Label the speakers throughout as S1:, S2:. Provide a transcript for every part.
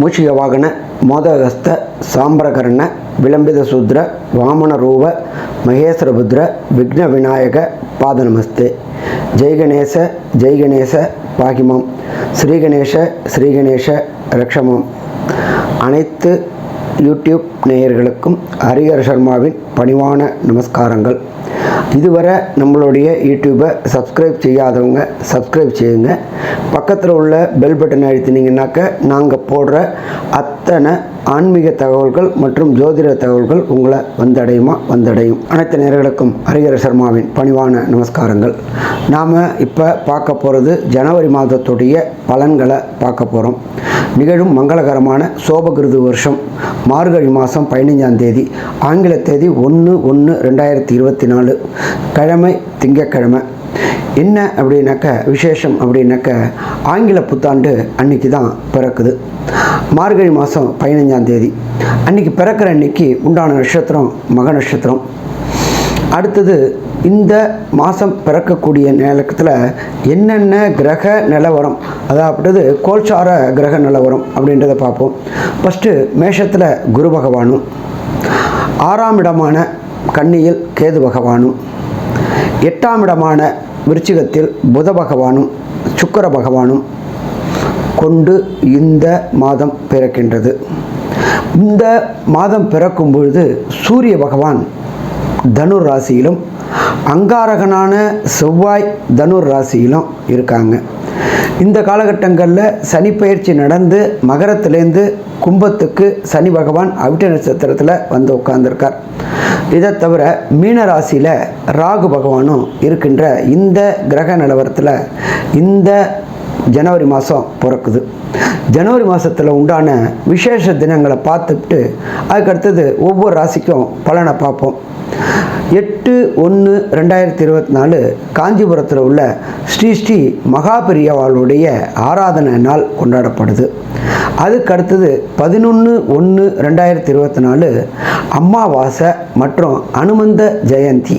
S1: மூஷிக வாகன மோதகஸ்த சாம்பரகர்ண விளம்பித சூத்ர வாமன ரூப மகேஸ்வரபுத்ர விக்ன விநாயக பாத நமஸ்தே ஜெய்கணேச பாகிமம். ஸ்ரீகணேச ஸ்ரீகணேச ரக்ஷமம். அனைத்து யூடியூப் நேயர்களுக்கும் ஹரிஹர் சர்மாவின் பணிவான நமஸ்காரங்கள். இதுவரை நம்மளுடைய யூடியூப்பை சப்ஸ்கிரைப் செய்யாதவங்க சப்ஸ்கிரைப் செய்யுங்க. பக்கத்தில் உள்ள பெல் பட்டன் அழுத்தினீங்கன்னாக்க நாங்கள் போடுற அத்தனை ஆன்மீக தகவல்கள் மற்றும் ஜோதிட தகவல்கள் உங்களை வந்தடையுமா? வந்தடையும். அனைத்து நேர்களுக்கும் ஹரிஹர சர்மாவின் பணிவான நமஸ்காரங்கள். நாம் இப்போ பார்க்க போகிறது ஜனவரி மாதத்துடைய பலன்களை பார்க்க போகிறோம் நிகழும் மங்களகரமான சோபகிருது வருஷம் மார்கழி மாதம் பதினைஞ்சாம் தேதி ஆங்கில தேதி ஒன்று ஒன்று ரெண்டாயிரத்தி இருபத்தி நாலு கிழமை திங்கக்கிழமை என்ன அப்படின்னாக்க விசேஷம் அப்படின்னாக்க ஆங்கில புத்தாண்டு அன்னைக்கு தான் பிறக்குது. மார்கழி மாதம் பதினஞ்சாம் தேதி. அன்னைக்கு பிறக்கிற அன்னைக்கு உண்டான நட்சத்திரம் மக நட்சத்திரம். அடுத்தது இந்த மாதம் பிறக்கக்கூடிய நேரத்தில் என்னென்ன கிரக நிலவரம் அதாவது கோல்சார கிரக நிலவரம் அப்படின்றத பார்ப்போம். ஃபஸ்ட்டு மேஷத்தில் குரு பகவானும் ஆறாம் இடமான கன்னியில் கேது பகவானும் எட்டாம் இடமான விருச்சிகத்தில் புத பகவானும் சுக்கர பகவானும் கொண்டு இந்த மாதம் பிறக்கின்றது. இந்த மாதம் பிறக்கும் பொழுது சூரிய பகவான் தனுர் ராசியிலும் அங்காரகனான செவ்வாய் தனுர் ராசியிலும் இருக்காங்க. இந்த காலகட்டங்களில் சனி பயிற்சி நடந்து மகரத்திலேருந்து கும்பத்துக்கு சனி பகவான் அவிட்ட நட்சத்திரத்தில் வந்து உட்கார்ந்துருக்கார். இதை தவிர மீன ராசியில் ராகு பகவானும் இருக்கின்ற இந்த கிரக நிலவரத்தில் இந்த ஜனவரி மாதம் பிறக்குது. ஜனவரி மாதத்தில் உண்டான விசேஷ தினங்களை பார்த்துட்டு அதுக்கடுத்தது ஒவ்வொரு ராசிக்கும் பலனை பார்ப்போம். எட்டு ஒன்று ரெண்டாயிரத்தி இருபத்தி நாலு காஞ்சிபுரத்தில் உள்ள ஸ்ரீ ஸ்ரீ மகாபெரியவாளுடைய ஆராதனை நாள் கொண்டாடப்படுது. அதுக்கு அடுத்தது பதினொன்று ஒன்று ரெண்டாயிரத்தி இருபத்தி நாலு அம்மாவாசை மற்றும் அனுமந்த ஜெயந்தி.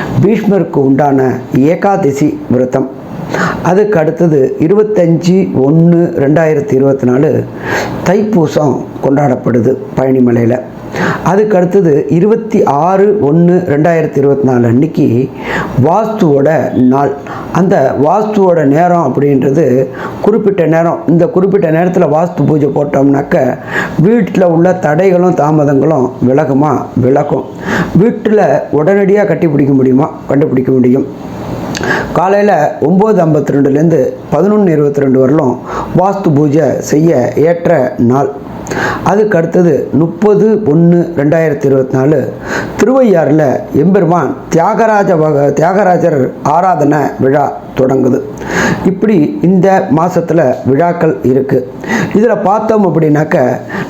S1: பீஷ்மருக்கு உண்டான ஏகாதசி விரதம். அதுக்கு அடுத்தது இருபத்தஞ்சி ஒன்று ரெண்டாயிரத்தி இருபத்தி நாலு தைப்பூசம் கொண்டாடப்படுது பழனிமலையில். அதுக்கு அடுத்தது இருபத்தி ஆறு ஒன்று ரெண்டாயிரத்தி இருபத்தி நாலு அன்னைக்கு வாஸ்துவோட நாள். அந்த வாஸ்துவோட நேரம் அப்படின்றது குறிப்பிட்ட நேரம். இந்த குறிப்பிட்ட நேரத்தில் வாஸ்து பூஜை போட்டோம்னாக்க வீட்டில் உள்ள தடைகளும் தாமதங்களும் விலகுமா? விலகும். வீட்டில் உடனடியாக கட்டிப்பிடிக்க முடியுமா? கண்டுபிடிக்க முடியும். காலையில் ஒம்பது ஐம்பத்தி ரெண்டுலேருந்து பதினொன்று இருபத்தி ரெண்டு வரலும் வாஸ்து பூஜை செய்ய ஏற்ற நாள். அதுக்கு அடுத்தது முப்பது ஒன்று ரெண்டாயிரத்தி இருபத்தி நாலு திருவையாறில் எம்பெருமான் தியாகராஜ வக தியாகராஜர் ஆராதனை விழா தொடங்குது. இப்படி இந்த மாதத்தில் விழாக்கள் இருக்குது இதில் பார்த்தோம் அப்படின்னாக்க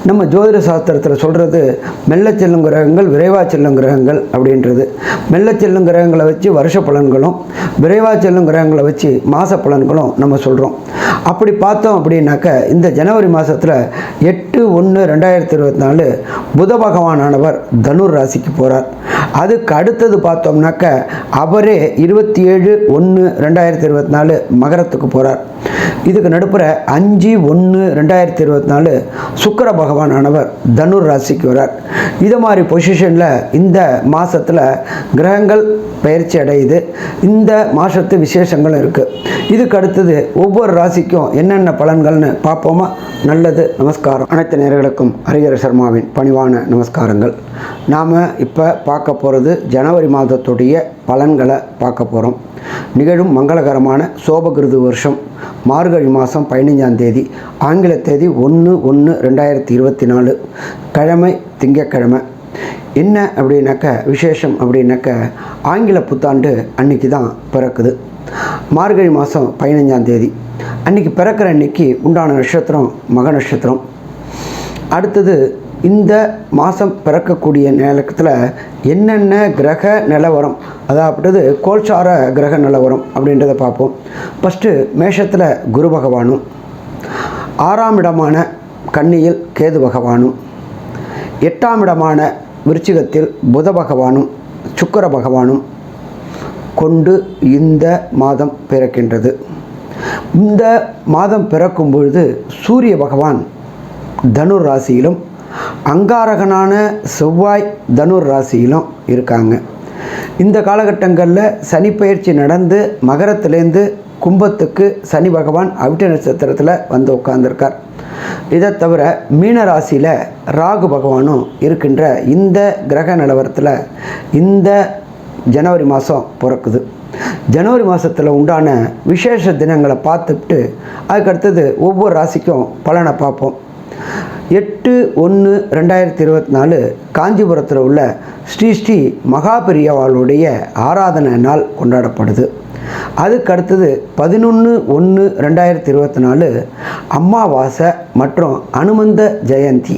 S1: நம்ம ஜோதிட சாஸ்திரத்தில் சொல்கிறது மெல்ல செல்லும் கிரகங்கள் விரைவாக செல்லும் கிரகங்கள் அப்படின்றது. மெல்ல செல்லும் கிரகங்களை வச்சு வருஷ பலன்களும் விரைவாக செல்லும் கிரகங்களை வச்சு மாத பலன்களும் நம்ம சொல்கிறோம் அப்படி பார்த்தோம் அப்படின்னாக்க இந்த ஜனவரி மாதத்தில் எட்டு ஒன்று ரெண்டாயிரத்தி இருபத்தி நாலு புத பகவானானவர் தனுர் ராசிக்கு போகிறார் அதுக்கு அடுத்தது பார்த்தோம்னாக்க அவரே இருபத்தி ஏழு ஒன்று ரெண்டாயிரத்தி இருபத்தி நாலு மகரத்துக்கு போகிறார் இதுக்கு நடுப்புற அஞ்சு ஒன்று ரெண்டாயிரத்தி இருபத்தி நாலு சுக்கர பகவானானவர் தனுர் ராசிக்கு வரார் இது மாதிரி பொசிஷனில் இந்த மாதத்தில் கிரகங்கள் பயிற்சி அடையுது. இந்த மாதத்து விசேஷங்கள் இருக்குது இதுக்கு அடுத்தது ஒவ்வொரு ராசிக்கும் என்னென்ன பலன்கள்னு பார்ப்போமா? நல்லது நமஸ்காரம். அனைத்து நேர்களுக்கும் ஹரிஹர சர்மாவின் பணிவான நமஸ்காரங்கள். நாம் இப்போ பார்க்க போகிறது ஜனவரி மாதத்துடைய பலன்களை பார்க்க போகிறோம் நிகழும் மங்களகரமான சோபகிருது வருஷம். மார்கழி மாதம் பதினைஞ்சாம் தேதி ஆங்கில தேதி ஒன்று ஒன்று ரெண்டாயிரத்தி இருபத்தி நாலு கிழமை திங்கக்கிழமை என்ன அப்படின்னாக்க விசேஷம் அப்படின்னாக்க ஆங்கில புத்தாண்டு அன்னைக்கு தான் பிறக்குது. மார்கழி மாதம் பதினஞ்சாம் தேதி அன்னைக்கு பிறக்கிற அன்னைக்கு உண்டான நட்சத்திரம் மக நட்சத்திரம். அடுத்தது இந்த மாதம் பிறக்கக்கூடிய நேரத்தில் என்னென்ன கிரக நிலவரம் அதாவது கோல்சார கிரக நிலவரம் அப்படின்றத பார்ப்போம். ஃபஸ்ட்டு மேஷத்தில் குரு பகவானும் ஆறாம் இடமான கன்னியில் கேது பகவானும் எட்டாம் இடமான விருச்சிகத்தில் புத பகவானும் சுக்கர பகவானும் கொண்டு இந்த மாதம் பிறக்கின்றது. இந்த மாதம் பிறக்கும் பொழுது சூரிய பகவான் தனுர் ராசியிலும் அங்காரகனான செவ்வாய் தனுர் ராசியிலும் இருக்காங்க. இந்த காலகட்டங்களில் சனி பயிற்சி நடந்து மகரத்திலேருந்து கும்பத்துக்கு சனி பகவான் அவிட்ட நட்சத்திரத்தில் வந்து உட்கார்ந்துருக்கார். இதை தவிர மீன ராசியில் ராகு பகவானும் இருக்கின்ற இந்த கிரக நிலவரத்தில் இந்த ஜனவரி மாதம் பிறக்குது. ஜனவரி மாதத்தில் உண்டான விசேஷ தினங்களை பார்த்துட்டு அதுக்கடுத்தது ஒவ்வொரு ராசிக்கும் பலனை பார்ப்போம். எட்டு ஒன்று ரெண்டாயிரத்தி இருபத்தி நாலு காஞ்சிபுரத்தில் உள்ள ஸ்ரீ ஸ்ரீ மகாபெரியவாளுடைய ஆராதனை நாள் கொண்டாடப்படுது. அதுக்கடுத்தது பதினொன்று ஒன்று ரெண்டாயிரத்தி இருபத்தி நாலு அம்மாவாசை மற்றும் அனுமந்த ஜெயந்தி.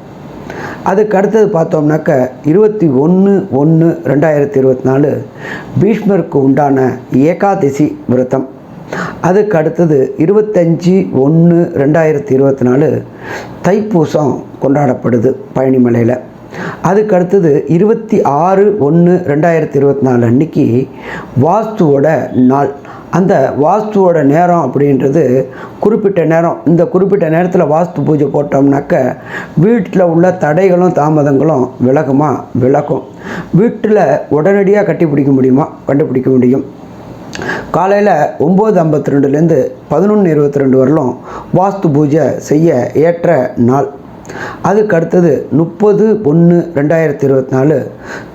S1: அதுக்கு அடுத்தது பார்த்தோம்னாக்க இருபத்தி ஒன்று ஒன்று ரெண்டாயிரத்தி இருபத்தி நாலு பீஷ்மருக்கு உண்டான ஏகாதசி விரதம். அதுக்கு அடுத்தது இருபத்தஞ்சி ஒன்று ரெண்டாயிரத்தி இருபத்தி நாலு தைப்பூசம் கொண்டாடப்படுது பழனிமலையில். அதுக்கு அடுத்தது இருபத்தி ஆறு ஒன்று ரெண்டாயிரத்தி இருபத்தி நாலு அன்னைக்கு வாஸ்துவோட நாள். அந்த வாஸ்துவோட நேரம் அப்படின்றது குறிப்பிட்ட நேரம். இந்த குறிப்பிட்ட நேரத்தில் வாஸ்து பூஜை போட்டோம்னாக்க வீட்டில் உள்ள தடைகளும் தாமதங்களும் விலகுமா? விலகும். வீட்டில் உடனடியாக கட்டிப்பிடிக்க முடியுமா? கண்டுபிடிக்க முடியும். காலையில் ஒம்பது ஐம்பத்தி ரெண்டுலேருந்து பதினொன்று இருபத்தி ரெண்டு வரலும் வாஸ்து பூஜை செய்ய ஏற்ற நாள். அதுக்கு அடுத்தது முப்பது ஒன்று ரெண்டாயிரத்தி இருபத்தி நாலு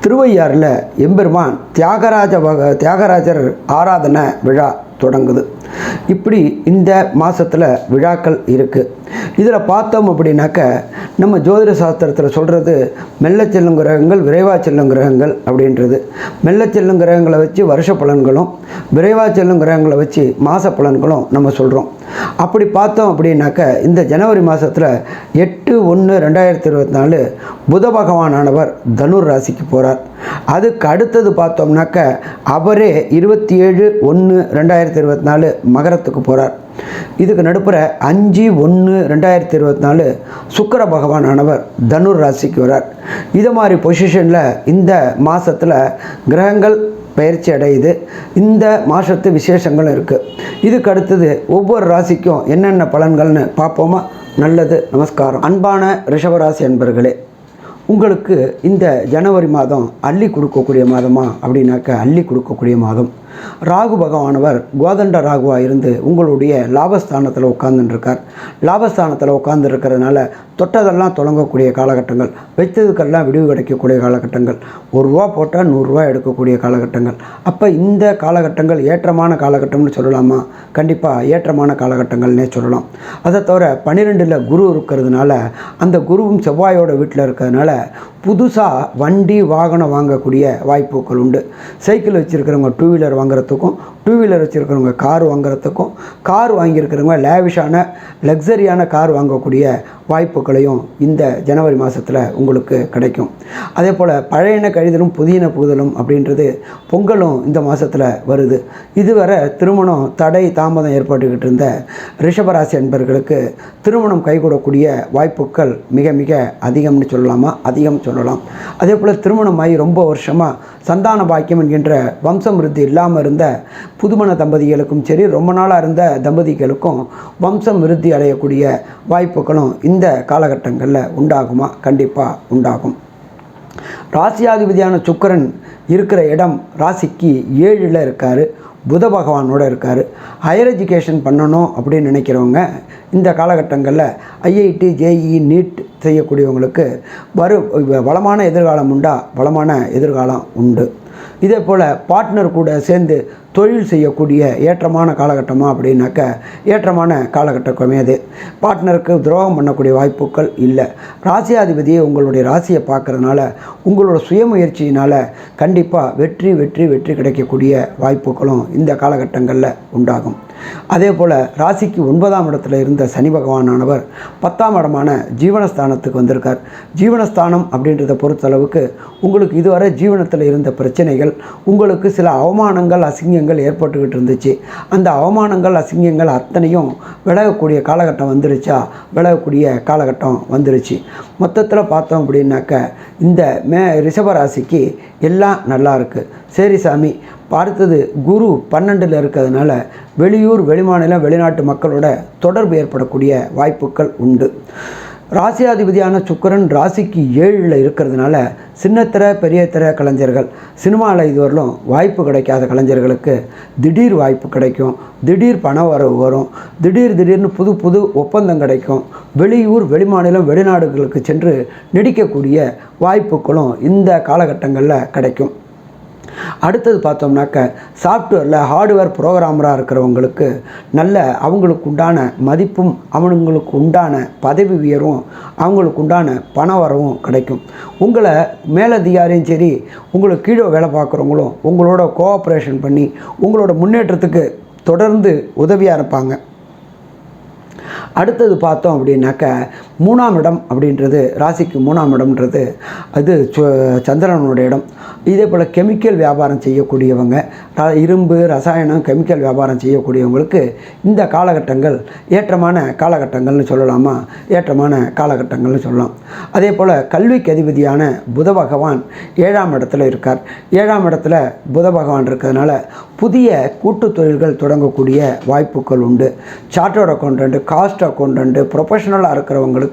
S1: திருவையாறில் எம்பெருமான் தியாகராஜ வக தியாகராஜர் ஆராதனை விழா தொடங்குது. இப்படி இந்த மாதத்தில் விழாக்கள் இருக்குது இதில் பார்த்தோம் அப்படின்னாக்க நம்ம ஜோதிட சாஸ்திரத்தில் சொல்கிறது மெல்ல செல்லும் கிரகங்கள் விரைவாக செல்லும் கிரகங்கள் அப்படின்றது. மெல்ல செல்லும் கிரகங்களை வச்சு வருஷ பலன்களும் விரைவாக செல்லும் கிரகங்களை வச்சு மாத பலன்களும் நம்ம சொல்கிறோம் அப்படி பார்த்தோம் அப்படின்னாக்க இந்த ஜனவரி மாதத்தில் எட்டு ஒன்று ரெண்டாயிரத்தி இருபத்தி நாலு புத பகவானானவர் தனுர் ராசிக்கு போகிறார் அதுக்கு அடுத்தது பார்த்தோம்னாக்க அவரே இருபத்தி ஏழு ஒன்று ரெண்டாயிரத்தி இருபத்தி நாலு மகரத்துக்கு போகிறார் இதுக்கு நடுப்புற அஞ்சு ஒன்று ரெண்டாயிரத்தி இருபத்தி நாலு சுக்கர பகவானானவர் தனுர் ராசிக்கு வரார் இது மாதிரி பொசிஷனில் இந்த மாதத்தில் கிரகங்கள் பயிற்சி அடையுது. இந்த மாதத்து விசேஷங்களும் இருக்குது இதுக்கு அடுத்தது ஒவ்வொரு ராசிக்கும் என்னென்ன பலன்கள்னு பார்ப்போமா? நல்லது நமஸ்காரம். அன்பான ரிஷபராசி அன்பர்களே உங்களுக்கு இந்த ஜனவரி மாதம் அள்ளி கொடுக்கக்கூடிய மாதமா அப்படின்னாக்க அள்ளி கொடுக்கக்கூடிய மாதம். ராகு பகவானவர் கோதண்ட ராகுவாக இருந்து உங்களுடைய லாபஸ்தானத்தில் உட்காந்துருக்கார் லாபஸ்தானத்தில் உட்காந்துருக்கிறதுனால தொட்டதெல்லாம் தொடங்கக்கூடிய காலகட்டங்கள் வைத்ததுக்கெல்லாம் விடிவு கிடைக்கக்கூடிய காலகட்டங்கள் ஒரு ரூபா போட்டால் நூறுரூவா எடுக்கக்கூடிய காலகட்டங்கள். அப்போ இந்த காலகட்டங்கள் ஏற்றமான காலகட்டம்னு சொல்லலாமா? கண்டிப்பாக ஏற்றமான காலகட்டங்கள்னே சொல்லலாம். அதை தவிர பன்னிரெண்டில் குரு இருக்கிறதுனால அந்த குருவும் செவ்வாயோட வீட்டில் இருக்கிறதுனால புதுசாக வண்டி வாகனம் வாங்கக்கூடிய வாய்ப்புகள் உண்டு. சைக்கிள் வச்சுருக்கிறவங்க டூ வீலர் வாங்குறதுக்கும் டூ வீலர் வச்சுருக்கிறவங்க கார் வாங்குறதுக்கும் கார் வாங்கியிருக்கிறவங்க லேவிஷான லக்ஸரியான கார் வாங்கக்கூடிய வாய்ப்புகளையும் இந்த ஜனவரி மாதத்தில் உங்களுக்கு கிடைக்கும். அதே போல் பழையன கழிதலும் புதியன புகுதலும் அப்படின்றது பொங்கலும் இந்த மாதத்தில் வருது. இதுவரை திருமணம் தடை தாமதம் ஏற்பட்டுக்கிட்டு இருந்த ரிஷபராசி அன்பர்களுக்கு திருமணம் கைகூடக்கூடிய வாய்ப்புகள் மிக மிக அதிகம்னு சொல்லலாமா? அதிகம் சொல்லலாம். அதே போல் திருமணமாகி ரொம்ப வருஷமாக சந்தான பாக்கியம் என்கின்ற வம்சம் விருத்தி இல்லாமல் இருந்த புதுமண தம்பதிகளுக்கும் சரி ரொம்ப நாளாக இருந்த தம்பதிகளுக்கும் வம்சம் விருத்தி அடையக்கூடிய வாய்ப்புகளும் இந்த காலகட்டங்களில் உண்டாகுமா? கண்டிப்பாக உண்டாகும். ராசியாதிபதியான சுக்கரன் இருக்கிற இடம் ராசிக்கு ஏழில் இருக்கார். புத பகவானோட இருக்கார். ஹையர் எஜுகேஷன் பண்ணணும் அப்படின்னு நினைக்கிறவங்க இந்த காலகட்டங்களில் ஐஐடி ஜேஇ நீட் செய்யக்கூடியவங்களுக்கு வரு வளமான எதிர்காலம் உண்டா? வளமான எதிர்காலம் உண்டு. இதே போல் பார்ட்னர் கூட சேர்ந்து தொழில் செய்யக்கூடிய ஏற்றமான காலகட்டமா அப்படின்னாக்க ஏற்றமான காலகட்டமே அது. பார்ட்னருக்கு துரோகம் பண்ணக்கூடிய வாய்ப்புகள் இல்லை. ராசியாதிபதியை உங்களுடைய ராசியை பார்க்கறதுனால உங்களோட சுயமுயற்சியினால் கண்டிப்பாக வெற்றி வெற்றி வெற்றி கிடைக்கக்கூடிய வாய்ப்புகளும் இந்த காலகட்டங்களில் உண்டாகும். அதே போல் ராசிக்கு ஒன்பதாம் இடத்துல இருந்த சனி பகவானானவர் பத்தாம் இடமான ஜீவனஸ்தானத்துக்கு வந்திருக்கார். ஜீவனஸ்தானம் அப்படின்றத பொறுத்தளவுக்கு உங்களுக்கு இதுவரை ஜீவனத்தில் இருந்த பிரச்சனைகள் உங்களுக்கு சில அவமானங்கள் அசிங்கங்கள் ஏற்பட்டுக்கிட்டு இருந்துச்சு. அந்த அவமானங்கள் அசிங்கங்கள் அத்தனையும் விலகக்கூடிய காலகட்டம் வந்துருச்சா? விலகக்கூடிய காலகட்டம் வந்துருச்சு. மொத்தத்தில் பார்த்தோம் அப்படின்னாக்க இந்த மே ரிஷபராசிக்கு எல்லாம் நல்லா இருக்குது சரி சாமி பார்த்தது குரு பன்னெண்டில் இருக்கிறதுனால வெளியூர் வெளிமாநிலம் வெளிநாட்டு மக்களோட தொடர்பு ஏற்படக்கூடிய வாய்ப்புகள் உண்டு. ராசியாதிபதியான சுக்கரன் ராசிக்கு ஏழில் இருக்கிறதுனால சின்னத்திர பெரிய திர கலைஞர்கள். சினிமாவில் இதுவரையிலும் வாய்ப்பு கிடைக்காத கலைஞர்களுக்கு திடீர் வாய்ப்பு கிடைக்கும். திடீர் பண வரவு வரும். திடீர் திடீர்னு புது புது ஒப்பந்தம் கிடைக்கும். வெளியூர் வெளிமாநிலம் வெளிநாடுகளுக்கு சென்று நடிக்கக்கூடிய வாய்ப்புகளும் இந்த காலகட்டங்களில் கிடைக்கும். அடுத்தது பார்த்தோம்னாக்க சாஃப்ட்வேரில் ஹார்ட்வேர் ப்ரோக்ராமராக இருக்கிறவங்களுக்கு நல்ல அவங்களுக்கு உண்டான மதிப்பும் அவனுங்களுக்கு உண்டான பதவி உயரும் அவங்களுக்கு உண்டான பண வரவும் கிடைக்கும். உங்களை மேலதிகாரியும் சரி உங்களுக்கு கீழே வேலை பார்க்குறவங்களும் உங்களோட கோஆப்ரேஷன் பண்ணி உங்களோட முன்னேற்றத்துக்கு தொடர்ந்து உதவியாக இருப்பாங்க. அடுத்தது பார்த்தோம் அப்படின்னாக்க மூணாம் இடம் அப்படின்றது ராசிக்கு மூணாம் இடம்ன்றது அது சந்திரனுடைய இடம். இதே போல் கெமிக்கல் வியாபாரம் செய்யக்கூடியவங்க இரும்பு ரசாயனம் கெமிக்கல் வியாபாரம் செய்யக்கூடியவங்களுக்கு இந்த காலகட்டங்கள் ஏற்றமான காலகட்டங்கள்னு சொல்லலாமா? ஏற்றமான காலகட்டங்கள்னு சொல்லலாம். அதே போல் கல்விக்கு அதிபதியான புத பகவான் ஏழாம் இடத்துல இருக்கார். ஏழாம் இடத்துல புத பகவான் இருக்கிறதுனால புதிய கூட்டு தொழில்கள் தொடங்கக்கூடிய வாய்ப்புகள் உண்டு. சார்ட்டர்ட் அக்கௌண்டன்ட் காஸ்ட் அக்கௌண்ட் ப்ரொஃபஷனலாக இருக்கிறவங்களுக்கு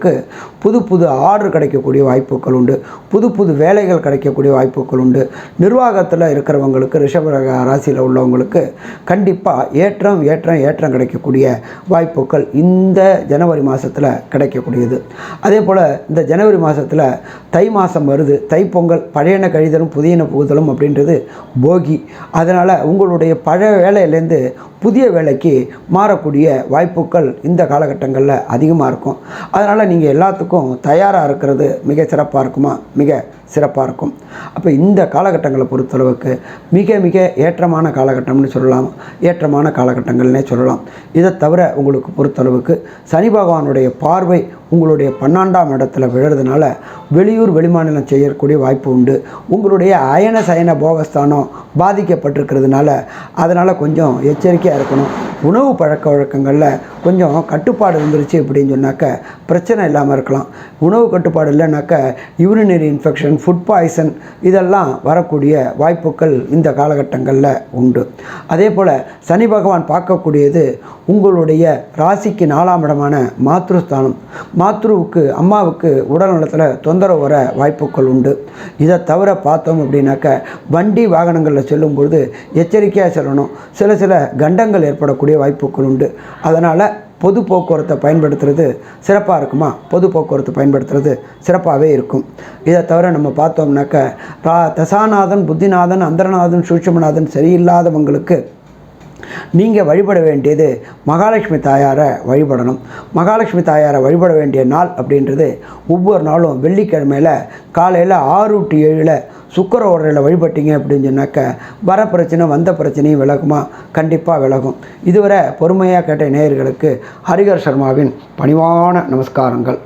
S1: புது புது ஆர்டர் கிடைக்கக்கூடிய வாய்ப்புகள் உண்டு. புது புது வேலைகள் கிடைக்கக்கூடிய வாய்ப்புகள் உண்டு. நிர்வாகத்தில் இருக்கிறவங்களுக்கு ரிஷப ராசியில் உள்ளவங்களுக்கு கண்டிப்பாக ஏற்றம் ஏற்றம் ஏற்றம் கிடைக்கக்கூடிய வாய்ப்புகள் இந்த ஜனவரி மாதத்தில் கிடைக்கக்கூடியது. அதே போல் இந்த ஜனவரி மாதத்தில் தை மாதம் வருது. தைப்பொங்கல் பழையன கழிதலும் புதியன புகுதலும் அப்படின்றது போகி. அதனால் உங்களுடைய பழைய வேலையிலேருந்து புதிய வேலைக்கு மாறக்கூடிய வாய்ப்புகள் இந்த காலகட்டங்களில் அதிகமாக இருக்கும். அதனால் நீங்கள் எல்லாத்துக்கும் தயாராக இருக்கிறது மிக சிறப்பாக இருக்குமா? மிக சிறப்பாக இருக்கும். அப்போ இந்த காலகட்டங்களை பொறுத்தளவுக்கு மிக மிக ஏற்றமான காலகட்டம்னு சொல்லலாம். ஏற்றமான காலகட்டங்கள்னே சொல்லலாம். இதை தவிர உங்களுக்கு பொறுத்தளவுக்கு சனி பகவானுடைய பார்வை உங்களுடைய பன்னெண்டாம் இடத்துல விழுறதுனால வெளியூர் வெளிமாநிலம் செய்யக்கூடிய வாய்ப்பு உண்டு. உங்களுடைய அயன சயன போகஸ்தானம் பாதிக்கப்பட்டிருக்கிறதுனால அதனால் கொஞ்சம் எச்சரிக்கையாக இருக்கணும். உணவு பழக்க வழக்கங்களில் கொஞ்சம் கட்டுப்பாடு வந்துருச்சு அப்படின்னு சொன்னாக்க பிரச்சனை இல்லாமல் இருக்கலாம். உணவு கட்டுப்பாடு இல்லைனாக்க யூரினரி இன்ஃபெக்ஷன் ஃபுட் பாய்சன் இதெல்லாம் வரக்கூடிய வாய்ப்புகள் இந்த காலகட்டங்களில் உண்டு. அதே போல் சனி பகவான் பார்க்கக்கூடியது உங்களுடைய ராசிக்கு நாலாம் இடமான மாத்ருஸ்தானம். மாத்ருவுக்கு அம்மாவுக்கு உடல் நலத்தில் தொந்தரவு வர வாய்ப்புகள் உண்டு. இதை தவிர பார்த்தோம் அப்படின்னாக்க வண்டி வாகனங்களில் செல்லும்பொழுது எச்சரிக்கையாக செல்லணும். சில சில கண்டங்கள் ஏற்படக்கூடிய வாய்ப்புகள் உண்டு. அதனால் பொது போக்குவரத்தை பயன்படுத்துறது சிறப்பாக இருக்குமா? பொது போக்குவரத்து பயன்படுத்துறது சிறப்பாகவே இருக்கும். இதை தவிர நம்ம பார்த்தோம்னாக்க ரா தசாநாதன் புத்திநாதன் அந்தரநாதன் சூட்சமநாதன் சரியில்லாதவங்களுக்கு நீங்கள் வழிபட வேண்டியது மகாலட்சுமி தாயாரை வழிபடணும். மகாலட்சுமி தாயாரை வழிபட வேண்டிய நாள் அப்படின்றது ஒவ்வொரு நாளும் வெள்ளிக்கிழமையில் காலையில் ஆறு டு ஏழில் சுக்கர ஓரையில் வழிபட்டீங்க அப்படின்னு சொன்னாக்க வர பிரச்சனை வந்த பிரச்சனையும் விலகுமா? கண்டிப்பாக விலகும். இதுவரை பொறுமையாக கேட்ட நேயர்களுக்கு ஹரிகர் சர்மாவின் பணிவான நமஸ்காரங்கள்.